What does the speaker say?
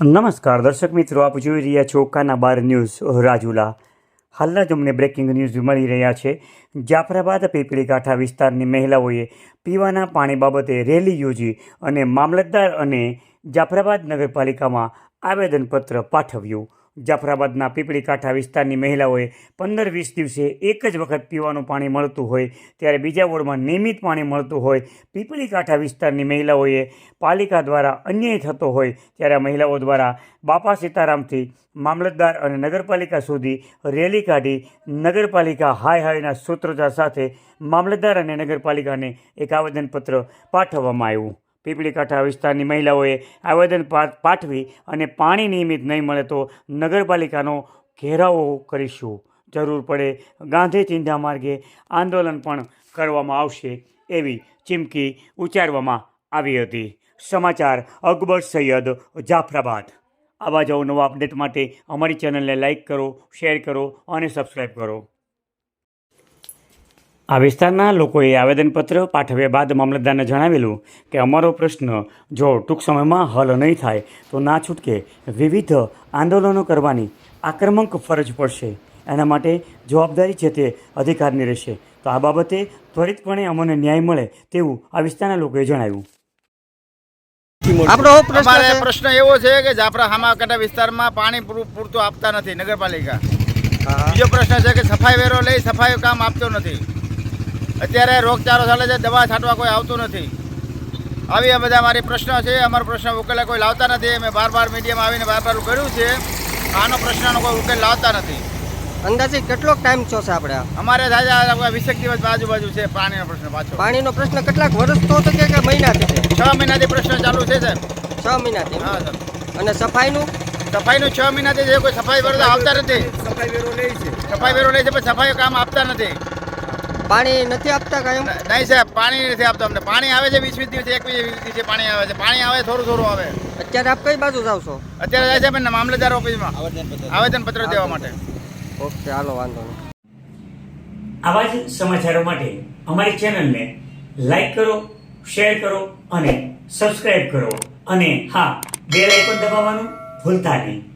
નમસ્કાર, દર્શક મિત્રો, આપ જોઈ રહ્યા છો કાના બાર ન્યૂઝ રાજુલા. હાલના જ અમને બ્રેકિંગ ન્યૂઝ મળી રહ્યા છે. જાફરાબાદ પીપળી કાંઠા વિસ્તારની મહિલાઓએ પીવાના પાણી બાબતે રેલી યોજી અને મામલતદાર અને જાફરાબાદ નગરપાલિકામાં આવેદનપત્ર પાઠવ્યું. જાફરાબાદના પીપળી કાંઠા વિસ્તારની મહિલાઓએ પંદર વીસ દિવસે એક જ વખત પીવાનું પાણી મળતું હોય, ત્યારે બીજા વોર્ડમાં નિયમિત પાણી મળતું હોય. પીપળી કાંઠા વિસ્તારની મહિલાઓએ પાલિકા દ્વારા અન્યાય થતો હોય, ત્યારે મહિલાઓ દ્વારા બાપા સીતારામથી મામલતદાર અને નગરપાલિકા સુધી રેલી કાઢી નગરપાલિકા હાય હાયના સૂત્રોચ્ચાર સાથે મામલતદાર અને નગરપાલિકાને એક આવેદનપત્ર પાઠવવામાં આવ્યું. પીપળી કાંઠા વિસ્તારની મહિલાઓએ આવેદન પાઠવી અને પાણી નિયમિત નહીં મળે તો નગરપાલિકાનો ઘેરાવો કરીશું. જરૂર પડે ગાંધી ચિંધા માર્ગે આંદોલન પણ કરવામાં આવશે એવી ચીમકી ઉચ્ચારવામાં આવી હતી. સમાચાર, અકબર સૈયદ જાફરાબાદ. આવા જ નવા અપડેટ માટે અમારી ચેનલને લાઇક કરો, શેર કરો અને સબસ્ક્રાઈબ કરો. આ વિસ્તારના લોકોએ આવેદનપત્ર પાઠવ્યા બાદ મામલતદારને જણાવેલું કે અમારો પ્રશ્ન જો ટૂંક સમયમાં હલ નહીં થાય તો ના છૂટકે વિવિધ આંદોલનો કરવાની આક્રમક ફરજ પડશે. એના માટે જવાબદારી છે તે અધિકારની રહેશે. તો આ બાબતે ત્વરિતપણે અમને ન્યાય મળે તેવું આ વિસ્તારના લોકોએ જણાવ્યું. આપણો પ્રશ્ન પ્રશ્ન એવો છે કે જાફરા હામાકાંઠા વિસ્તારમાં પાણી પૂરું પૂરતું આપતા નથી નગરપાલિકા. બીજો પ્રશ્ન છે કે સફાઈ વેરો લઈ સફાઈ કામ આપતો નથી. અત્યારે રોગચાળો ચાલે છે દવા છાંટવા કોઈ આવતું નથી. આવી આ બધા મારી પ્રશ્નો છે અમારો પ્રશ્ન ઉકેલે કોઈ લાવતા નથી. અમે બાર બાર મીડિયામાં આવીને બાર બાર કર્યું છે. આનો પ્રશ્નનો કોઈ ઉકેલ લાવતા નથી. અંદાજે કેટલો ટાઈમ થયો છે આપણે? આ? અમારે થાય વીસેક દિવસ આજુબાજુ છે પાણીનો પ્રશ્ન પાછો. પાણીનો પ્રશ્ન કેટલાક વર્ષ તો છે કે મહિનાથી છે? છ મહિનાથી પ્રશ્ન ચાલુ છે સાહેબ. છ મહિનાથી? હા સર અને સફાઈનું? સફાઈનું છ મહિનાથી જે કોઈ સફાઈ વેરો આવતા નથી. સફાઈ વેરો લે છે. સફાઈ વેરો લે છે પણ સફાઈ કામ આપતા નથી. પાણી નથી આપતા કાયમ? નહીં સાહેબ પાણી નથી આપતા અમને. પાણી આવે છે વીસ વીસ દિવસે એક વીસ દિવસે પાણી આવે છે. પાણી આવે થોડું થોડું આવે. અત્યારે આપ કઈ બાજુ જાવ છો? અત્યારે જાય છે મામલતદાર ઓફિસમાં. આવેદન પત્ર. દેવા માટે. ઓકે હાલો વાંધો નહીં. આવા જ સમાચારો માટે અમારી ચેનલને લાઈક કરો શેર કરો અને સબસ્ક્રાઇબ કરો. અને હા બેલ આઇકોન દબાવવાનું ભૂલતા નહીં.